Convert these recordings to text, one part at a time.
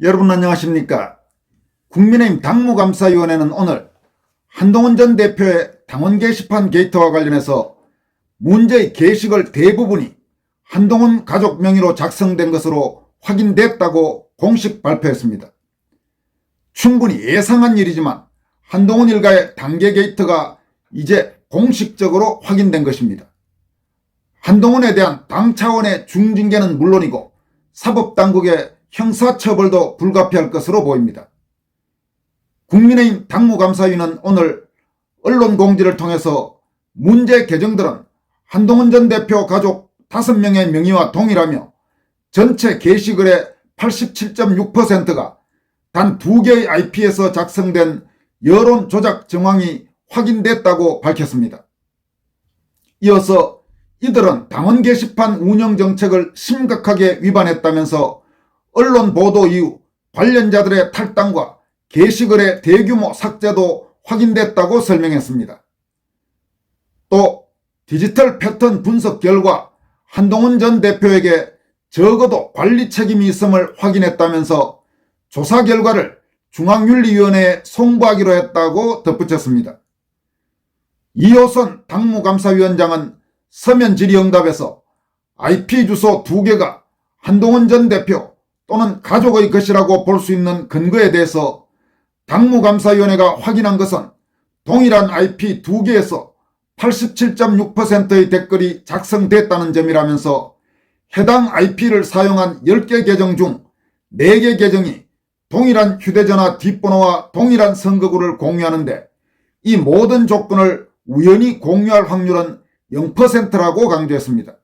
여러분 안녕하십니까? 국민의힘 당무감사위원회는 오늘 한동훈 전 대표의 당원 게시판 게이트와 관련해서 문제의 게시글 대부분이 한동훈 가족 명의로 작성된 것으로 확인됐다고 공식 발표했습니다. 충분히 예상한 일이지만 한동훈 일가의 단계 게이트가 이제 공식적으로 확인된 것입니다. 한동훈에 대한 당 차원의 중징계는 물론이고 사법당국의 형사처벌도 불가피할 것으로 보입니다. 국민의힘 당무감사위는 오늘 언론 공지를 통해서 문제 계정들은 한동훈 전 대표 가족 5명의 명의와 동일하며 전체 게시글의 87.6%가 단 두 개의 IP에서 작성된 여론 조작 정황이 확인됐다고 밝혔습니다. 이어서 이들은 당원 게시판 운영 정책을 심각하게 위반했다면서 언론 보도 이후 관련자들의 탈당과 게시글의 대규모 삭제도 확인됐다고 설명했습니다. 또 디지털 패턴 분석 결과 한동훈 전 대표에게 적어도 관리 책임이 있음을 확인했다면서 조사 결과를 중앙윤리위원회에 송부하기로 했다고 덧붙였습니다. 이호선 당무감사위원장은 서면 질의응답에서 IP 주소 두 개가 한동훈 전 대표 또는 가족의 것이라고 볼 수 있는 근거에 대해서 당무감사위원회가 확인한 것은 동일한 IP 두 개에서 87.6%의 댓글이 작성됐다는 점이라면서 해당 IP를 사용한 10개 계정 중 4개 계정이 동일한 휴대전화 뒷번호와 동일한 선거구를 공유하는데 이 모든 조건을 우연히 공유할 확률은 0%라고 강조했습니다.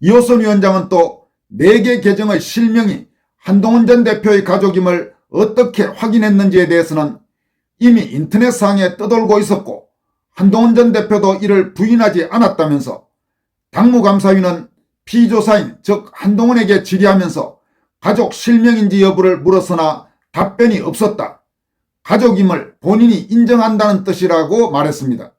이호선 위원장은 또 4개 계정의 실명이 한동훈 전 대표의 가족임을 어떻게 확인했는지에 대해서는 이미 인터넷상에 떠돌고 있었고 한동훈 전 대표도 이를 부인하지 않았다면서 당무감사위는 피조사인 즉 한동훈에게 질의하면서 가족 실명인지 여부를 물었으나 답변이 없었다. 가족임을 본인이 인정한다는 뜻이라고 말했습니다.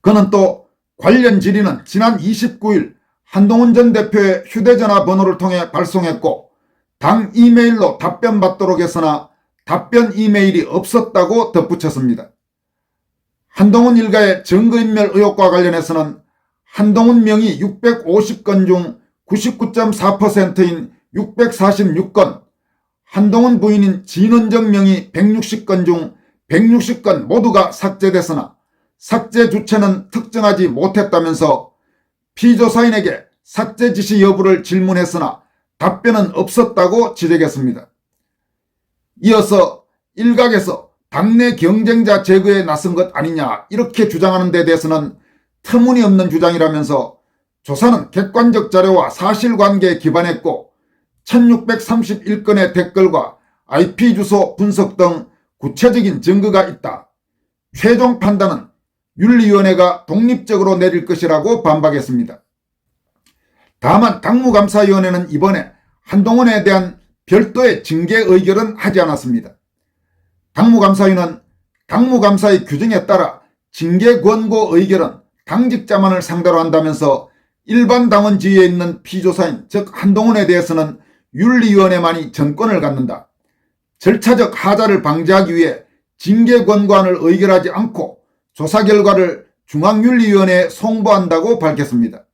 그는 또 관련 질의는 지난 29일 한동훈 전 대표의 휴대전화 번호를 통해 발송했고 당 이메일로 답변 받도록 했으나 답변 이메일이 없었다고 덧붙였습니다. 한동훈 일가의 증거인멸 의혹과 관련해서는 한동훈 명의 650건 중 99.4%인 646건, 한동훈 부인인 진원정 명의 160건 중 160건 모두가 삭제됐으나 삭제 주체는 특정하지 못했다면서 피조사인에게 삭제 지시 여부를 질문했으나 답변은 없었다고 지적했습니다. 이어서 일각에서 당내 경쟁자 제거에 나선 것 아니냐 이렇게 주장하는 데 대해서는 터무니없는 주장이라면서 조사는 객관적 자료와 사실관계에 기반했고 1631건의 댓글과 IP 주소 분석 등 구체적인 증거가 있다. 최종 판단은 윤리위원회가 독립적으로 내릴 것이라고 반박했습니다. 다만 당무감사위원회는 이번에 한동훈에 대한 별도의 징계 의결은 하지 않았습니다. 당무감사위는 당무감사의 규정에 따라 징계 권고 의결은 당직자만을 상대로 한다면서 일반 당원 지위에 있는 피조사인 즉 한동훈에 대해서는 윤리위원회만이 전권을 갖는다. 절차적 하자를 방지하기 위해 징계 권고안을 의결하지 않고 조사 결과를 중앙윤리위원회에 송부한다고 밝혔습니다.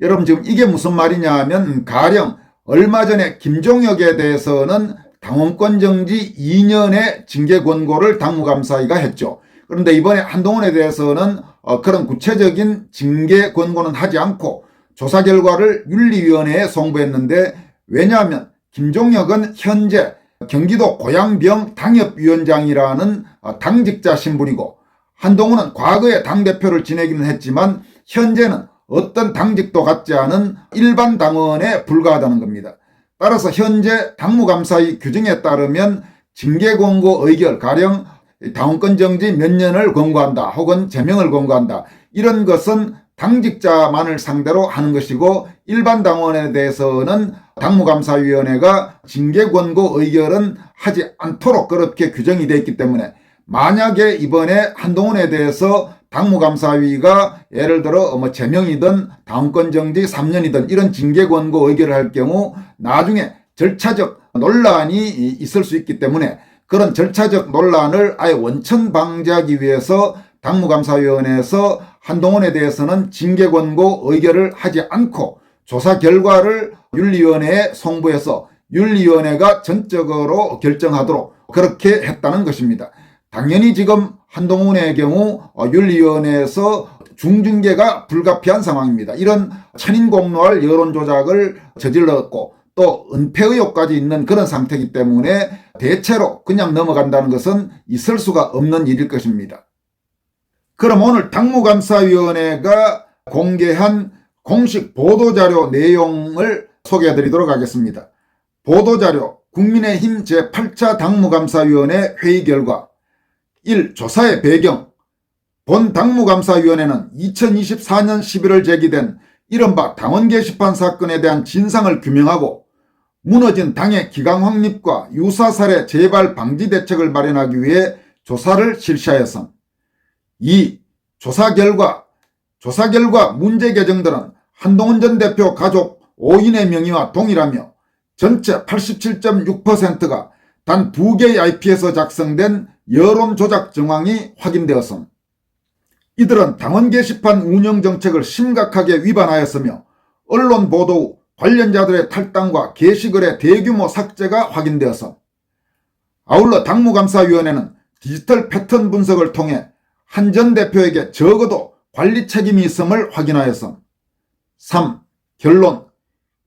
여러분 지금 이게 무슨 말이냐 하면 가령 얼마 전에 김종혁에 대해서는 당원권 정지 2년의 징계 권고를 당무감사위가 했죠. 그런데 이번에 한동훈에 대해서는 어, 그런 구체적인 징계 권고는 하지 않고 조사 결과를 윤리위원회에 송부했는데 왜냐하면 김종혁은 현재 경기도 고양병 당협위원장이라는 어, 당직자 신분이고 한동훈은 과거에 당대표를 지내기는 했지만 현재는 어떤 당직도 갖지 않은 일반 당원에 불과하다는 겁니다. 따라서 현재 당무감사의 규정에 따르면 징계권고 의결 가령 당원권 정지 몇 년을 권고한다 혹은 제명을 권고한다 이런 것은 당직자만을 상대로 하는 것이고 일반 당원에 대해서는 당무감사위원회가 징계 권고 의결은 하지 않도록 그렇게 규정이 되어 있기 때문에 만약에 이번에 한동훈에 대해서 당무감사위가 예를 들어 뭐 제명이든 당권 정지 3년이든 이런 징계 권고 의결을 할 경우 나중에 절차적 논란이 있을 수 있기 때문에 그런 절차적 논란을 아예 원천 방지하기 위해서 당무감사위원회에서 한동훈에 대해서는 징계 권고 의결을 하지 않고 조사 결과를 윤리위원회에 송부해서 윤리위원회가 전적으로 결정하도록 그렇게 했다는 것입니다. 당연히 지금 한동훈의 경우 어, 윤리위원회에서 중징계가 불가피한 상황입니다. 이런 천인공노할 여론 조작을 저질렀고 또 은폐 의혹까지 있는 그런 상태이기 때문에 대체로 그냥 넘어간다는 것은 있을 수가 없는 일일 것입니다. 그럼 오늘 당무감사위원회가 공개한 공식 보도자료 내용을 소개해 드리도록 하겠습니다. 보도자료 국민의힘 제8차 당무감사위원회 회의 결과 1. 조사의 배경 본 당무감사위원회는 2024년 11월 제기된 이른바 당원 게시판 사건에 대한 진상을 규명하고 무너진 당의 기강 확립과 유사 사례 재발 방지 대책을 마련하기 위해 조사를 실시하였음. 2. 조사 결과 조사 결과 문제 계정들은 한동훈 전 대표 가족 5인의 명의와 동일하며 전체 87.6%가 단 두 개의 IP에서 작성된 여론 조작 정황이 확인되었음. 이들은 당원 게시판 운영 정책을 심각하게 위반하였으며 언론 보도 후 관련자들의 탈당과 게시글의 대규모 삭제가 확인되었음. 아울러 당무감사위원회는 디지털 패턴 분석을 통해 한 전 대표에게 적어도 관리 책임이 있음을 확인하였음. 3. 결론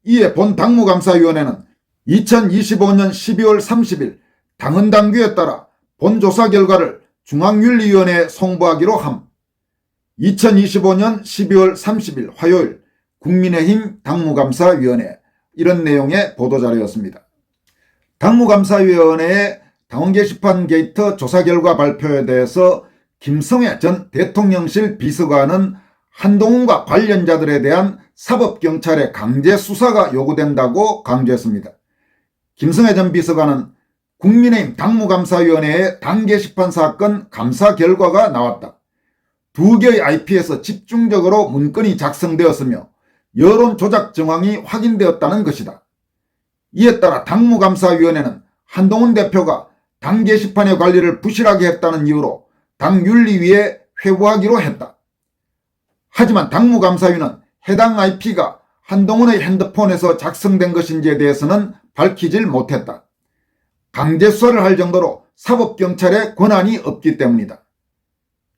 이에 본 당무감사위원회는 2025년 12월 30일 당헌 당규에 따라 본 조사 결과를 중앙윤리위원회에 송부하기로 함. 2025년 12월 30일 화요일 국민의힘 당무감사위원회 이런 내용의 보도자료였습니다. 당무감사위원회의 당원 게시판 게이트 조사 결과 발표에 대해서 김성애 전 대통령실 비서관은 한동훈과 관련자들에 대한 사법경찰의 강제 수사가 요구된다고 강조했습니다. 김성애 전 비서관은 국민의힘 당무감사위원회의 당 게시판 사건 감사 결과가 나왔다. 두 개의 IP에서 집중적으로 문건이 작성되었으며 여론 조작 정황이 확인되었다는 것이다. 이에 따라 당무감사위원회는 한동훈 대표가 당 게시판의 관리를 부실하게 했다는 이유로 당 윤리위에 회부하기로 했다. 하지만 당무감사위는 해당 IP가 한동훈의 핸드폰에서 작성된 것인지에 대해서는 밝히질 못했다. 강제 수사를 할 정도로 사법경찰의 권한이 없기 때문이다.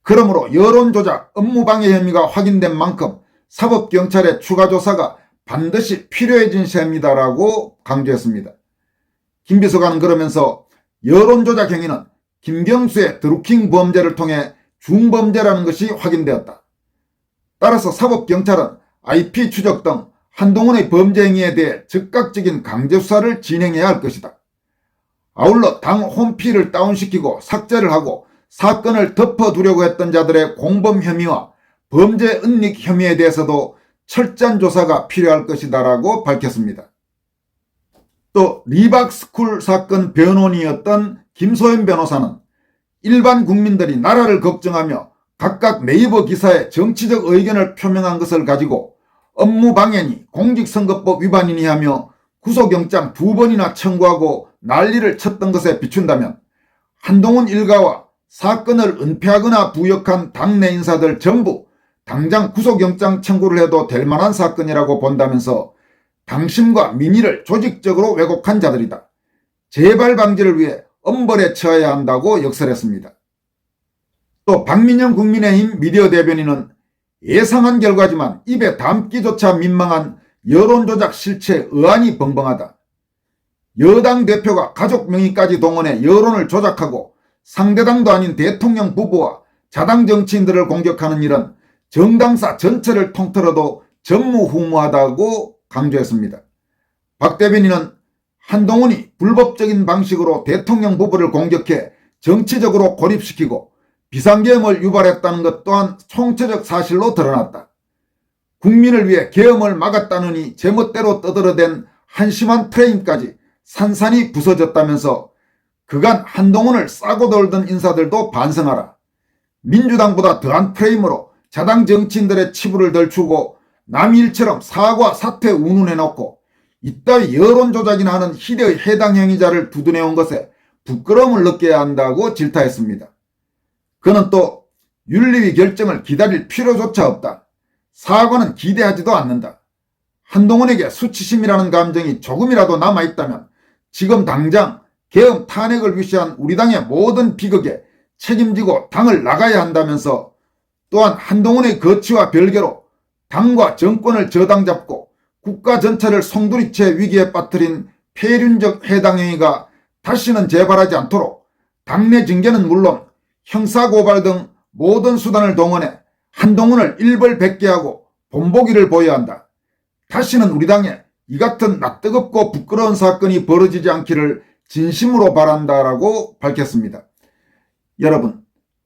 그러므로 여론조작, 업무방해 혐의가 확인된 만큼 사법경찰의 추가 조사가 반드시 필요해진 셈이다라고 강조했습니다. 김 비서관은 그러면서 여론조작 행위는 김경수의 드루킹 범죄를 통해 중범죄라는 것이 확인되었다. 따라서 사법경찰은 IP 추적 등 한동훈의 범죄 행위에 대해 즉각적인 강제 수사를 진행해야 할 것이다. 아울러 당 홈피를 다운시키고 삭제를 하고 사건을 덮어두려고 했던 자들의 공범 혐의와 범죄 은닉 혐의에 대해서도 철저한 조사가 필요할 것이다라고 밝혔습니다. 또 리박스쿨 사건 변호인이었던 김소연 변호사는 일반 국민들이 나라를 걱정하며 각각 네이버 기사에 정치적 의견을 표명한 것을 가지고 업무 방해니 공직선거법 위반이니 하며 구속영장 두 번이나 청구하고 난리를 쳤던 것에 비춘다면 한동훈 일가와 사건을 은폐하거나 부역한 당내 인사들 전부 당장 구속영장 청구를 해도 될 만한 사건이라고 본다면서 당심과 민의를 조직적으로 왜곡한 자들이다. 재발 방지를 위해 엄벌에 처해야 한다고 역설했습니다. 또 박민영 국민의힘 미디어 대변인은 예상한 결과지만 입에 담기조차 민망한 여론조작 실체 의안이 벙벙하다. 여당 대표가 가족 명의까지 동원해 여론을 조작하고 상대당도 아닌 대통령 부부와 자당 정치인들을 공격하는 일은 정당사 전체를 통틀어도 전무후무하다고 강조했습니다. 박 대변인은 한동훈이 불법적인 방식으로 대통령 부부를 공격해 정치적으로 고립시키고 비상계엄을 유발했다는 것 또한 총체적 사실로 드러났다. 국민을 위해 계엄을 막았다느니 제멋대로 떠들어댄 한심한 프레임까지 산산이 부서졌다면서 그간 한동훈을 싸고 돌던 인사들도 반성하라. 민주당보다 더한 프레임으로 자당 정치인들의 치부를 덜추고 남일처럼 사과 사퇴 운운해놓고 이따위 여론 조작이나 하는 희대의 해당 행위자를 두둔해온 것에 부끄러움을 느껴야 한다고 질타했습니다. 그는 또 윤리위 결정을 기다릴 필요조차 없다. 사과는 기대하지도 않는다. 한동훈에게 수치심이라는 감정이 조금이라도 남아있다면 지금 당장 계엄 탄핵을 위시한 우리 당의 모든 비극에 책임지고 당을 나가야 한다면서 또한 한동훈의 거취와 별개로 당과 정권을 저당 잡고 국가 전체를 송두리째 위기에 빠뜨린 폐륜적 해당 행위가 다시는 재발하지 않도록 당내 징계는 물론 형사고발 등 모든 수단을 동원해 한동훈을 일벌백계하고 본보기를 보여야 한다. 다시는 우리 당에 이 같은 낯뜨겁고 부끄러운 사건이 벌어지지 않기를 진심으로 바란다라고 밝혔습니다. 여러분,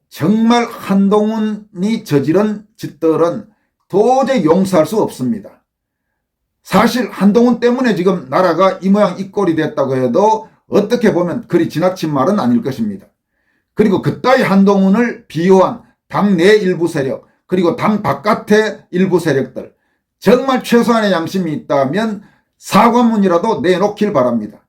정말 한동훈이 저지른 짓들은 도저히 용서할 수 없습니다. 사실 한동훈 때문에 지금 나라가 이 모양 이 꼴이 됐다고 해도 어떻게 보면 그리 지나친 말은 아닐 것입니다. 그리고 그따위 한동훈을 비호한 당내 일부 세력 그리고 당 바깥의 일부 세력들 정말 최소한의 양심이 있다면 사과문이라도 내놓길 바랍니다.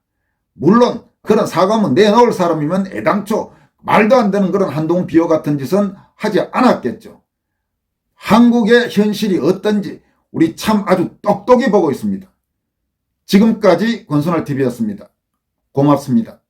물론 그런 사과문 내놓을 사람이면 애당초 말도 안 되는 그런 한동훈 비호 같은 짓은 하지 않았겠죠. 한국의 현실이 어떤지 우리 참 아주 똑똑히 보고 있습니다. 지금까지 권순월 TV였습니다. 고맙습니다.